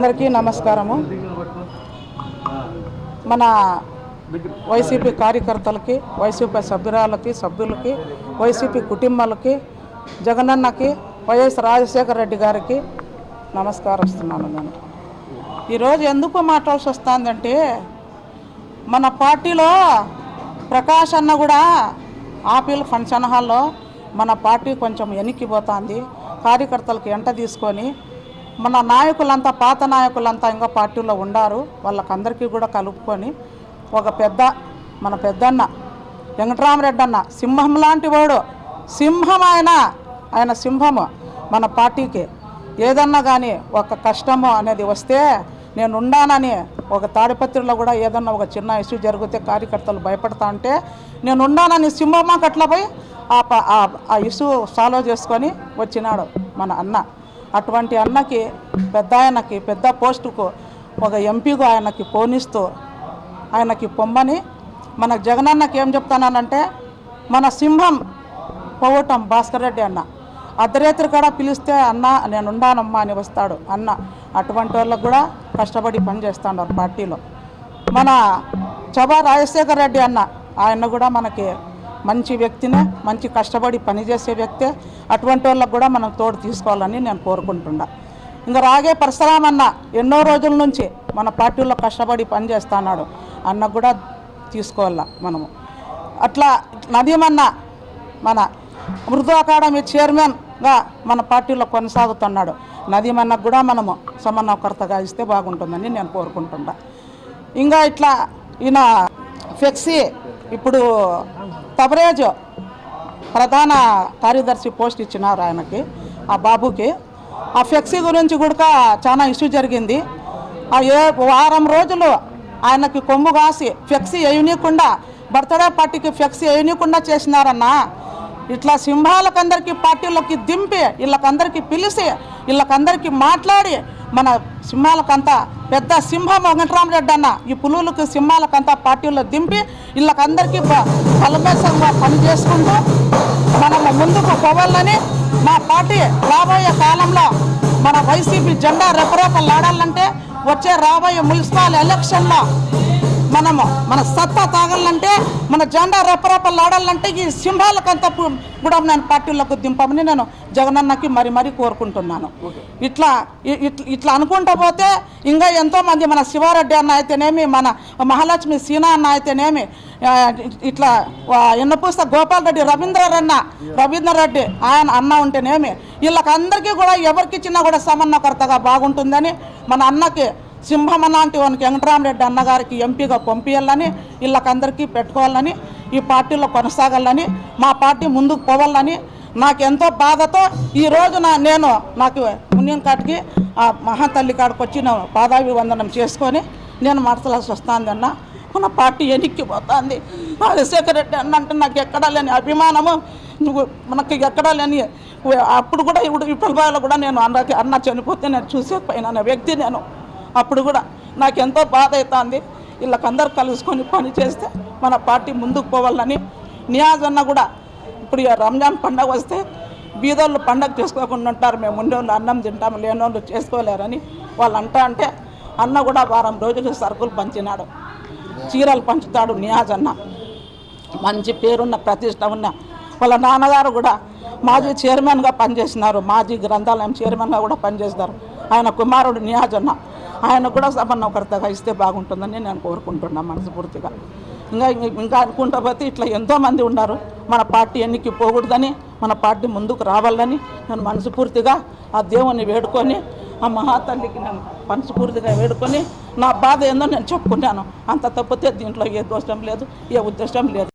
అందరికీ నమస్కారము. మన వైసీపీ కార్యకర్తలకి వైసీపీ సభ్యురాలకి సభ్యులకి వైసీపీ కుటుంబాలకి జగనన్నకి వైఎస్ రాజశేఖర రెడ్డి గారికి నమస్కారస్తున్నాను నేను. ఈరోజు ఎందుకు మాట్లాడాల్సి వస్తుందంటే మన పార్టీలో ప్రకాష్ అన్న కూడా ఆపిల్ ఫంక్షన్ హాల్లో మన పార్టీ కొంచెం వెనక్కిపోతుంది కార్యకర్తలకు ఎంట తీసుకొని మన నాయకులంతా పాత నాయకులంతా ఇంకా పార్టీలో ఉండారు. వాళ్ళకందరికీ కూడా కలుపుకొని ఒక పెద్ద మన పెద్దన్న వెంకటరామరెడ్డి అన్న సింహం లాంటి వాడు. సింహం ఆయన ఆయన సింహము మన పార్టీకి. ఏదన్నా కానీ ఒక కష్టము అనేది వస్తే నేను ఉండానని ఒక తాడిపత్రిలో కూడా ఏదన్నా ఒక చిన్న ఇష్యూ జరిగితే కార్యకర్తలు భయపడతా ఉంటే నేను ఉండానని సింహమ్మ కట్ల పోయి ఆ ప- ఆ- ఆ ఇష్యూ సాల్వ్ చేసుకొని వచ్చినాడు మన అన్న. అటువంటి అన్నకి పెద్ద ఆయనకి పెద్ద పోస్టుకు ఒక ఎంపీగా ఆయనకి పోనిస్తూ ఆయనకి పొమ్మని మన జగనన్నకి ఏం చెప్తానంటే మన సింహం పోవటం భాస్కర్ రెడ్డి అన్న. అర్ధరాత్రి కూడా పిలిస్తే అన్న నేను ఉండానమ్మా అని వస్తాడు అన్న. అటువంటి వాళ్ళకు కూడా కష్టపడి పనిచేస్తాడు పార్టీలో. మన చబా రాజశేఖర రెడ్డి అన్న ఆయన కూడా మనకి మంచి వ్యక్తినే మంచి కష్టపడి పనిచేసే వ్యక్తే అటువంటి వాళ్ళకు కూడా మనం తోడు తీసుకోవాలని నేను కోరుకుంటున్నా. ఇంకా రాగే పరశురామన్న ఎన్నో రోజుల నుంచి మన పార్టీలో కష్టపడి పనిచేస్తున్నాడు. అన్న కూడా తీసుకోవాల మనము. అట్లా నదీమన్న మన మృదు అకాడమీ చైర్మన్గా మన పార్టీలో కొనసాగుతున్నాడు. నదీమన్నకు కూడా మనము సమన్వకర్తగా ఇస్తే బాగుంటుందని నేను కోరుకుంటున్నా. ఇంకా ఇట్లా ఈయన ఫ్లెక్సీ ఇప్పుడు తబరేజ్ ప్రధాన కార్యదర్శి పోస్ట్ ఇచ్చినారు ఆయనకి ఆ బాబుకి. ఆ ఫ్లెక్సీ గురించి కూడా చాలా ఇష్యూ జరిగింది. ఆ ఏ వారం రోజులు ఆయనకి కొమ్ము కాసి ఫ్లెక్సీ వేయనీయకుండా బర్త్డే పార్టీకి ఫ్లెక్సీ వేయనీయకుండా చేసినారన్నా. ఇట్లా సింహాలకందరికీ పార్టీలోకి దింపి వీళ్ళకందరికీ పిలిచి వీళ్ళకందరికీ మాట్లాడి మన సింహాలకంతా పెద్ద సింహం వెంకటరామరెడ్డి అన్న. ఈ పులువులకు సింహాలకంతా పార్టీలో దింపి వీళ్ళకందరికీ బ- పని పనిచేసుకుంటూ మనము ముందుకు పోవాలని మా పార్టీ రాబోయే కాలంలో మన వైసీపీ జెండా రెపరెపలాడాలంటే వచ్చే రాబోయే మున్సిపల్ ఎలక్షన్లో మనము మన సత్తా తాగాలంటే మన జెండా రెపరెపలు ఆడాలంటే ఈ సింహాలకంతా కూడా నేను పార్టీలకు దింపమని నేను జగనన్నకి మరి మరీ కోరుకుంటున్నాను. ఇట్లా ఇట్ల- అనుకుంటా పోతే ఇంకా ఎంతోమంది మన శివారెడ్డి అన్న అయితేనేమి మన మహాలక్ష్మి సీనా అన్న అయితేనేమి ఇట్లా ఎన్నపూస్త గోపాల్ రెడ్డి రవీంద్రరన్న రవీంద్రరెడ్డి ఆయన అన్న ఉంటేనేమి వీళ్ళకందరికీ కూడా ఎవరికి ఇచ్చినా కూడా సమన్వయకర్తగా బాగుంటుందని మన అన్నకి సింహం లాంటి వానికి వెంకటరామరెడ్డి అన్నగారికి ఎంపీగా పంపించాలని వీళ్ళకందరికీ పెట్టుకోవాలని ఈ పార్టీలో కొనసాగాలని మా పార్టీ ముందుకు పోవాలని నాకు ఎంతో బాధతో ఈ రోజున నేను నాకు పుణ్యం కాటికి ఆ మహాతల్లి కాడికి వచ్చి నేను పాదాభివందనం చేసుకొని నేను మార్చలాల్సి వస్తుంది అన్న. మన పార్టీ ఎనిక్కిపోతుంది. రాజశేఖర రెడ్డి అన్న అంటే నాకు ఎక్కడా లేని అభిమానము. నువ్వు మనకి ఎక్కడా లేని అప్పుడు కూడా ఇప్పుడు ఇప్పుడు కూడా నేను అన్నకి అన్న చనిపోతే నేను చూసే పైన వ్యక్తి నేను. అప్పుడు కూడా నాకు ఎంతో బాధ అవుతుంది. వీళ్ళకందరూ కలుసుకొని పని చేస్తే మన పార్టీ ముందుకు పోవాలని నియాజ్ అన్న కూడా ఇప్పుడు రంజాన్ పండగ వస్తే బీదోళ్ళు పండగ చేసుకోకుండా ఉంటారు. మేము ఉండేవాళ్ళు అన్నం తింటాము లేనోళ్ళు చేసుకోలేరని వాళ్ళు అంటా అంటే అన్న కూడా వారం రోజులు సరుకులు పంచినాడు. చీరలు పంచుతాడు నియాజ్ అన్న. మంచి పేరున్న ప్రతిష్ట ఉన్న వాళ్ళ నాన్నగారు కూడా మాజీ చైర్మన్గా పనిచేసినారు. మాజీ గ్రంథాలయం చైర్మన్గా కూడా పనిచేస్తారు. ఆయన కుమారుడు నియాజ్ అన్న. ఆయన కూడా సమన్వకర్తగా ఇస్తే బాగుంటుందని నేను కోరుకుంటున్నాను మనస్ఫూర్తిగా. ఇంకా ఇంకా అనుకుంటా పోతే ఇట్లా ఎంతోమంది ఉన్నారు. మన పార్టీ ఎన్నికి పోకూడదని మన పార్టీ ముందుకు రావాలని నేను మనస్ఫూర్తిగా ఆ దేవుని వేడుకొని ఆ మహాతల్లికి నేను మనస్ఫూర్తిగా వేడుకొని నా బాధ ఏందో నేను చెప్పుకున్నాను. అంత తప్పితే దీంట్లో ఏ దోషం లేదు ఏ ఉద్దేశం లేదు.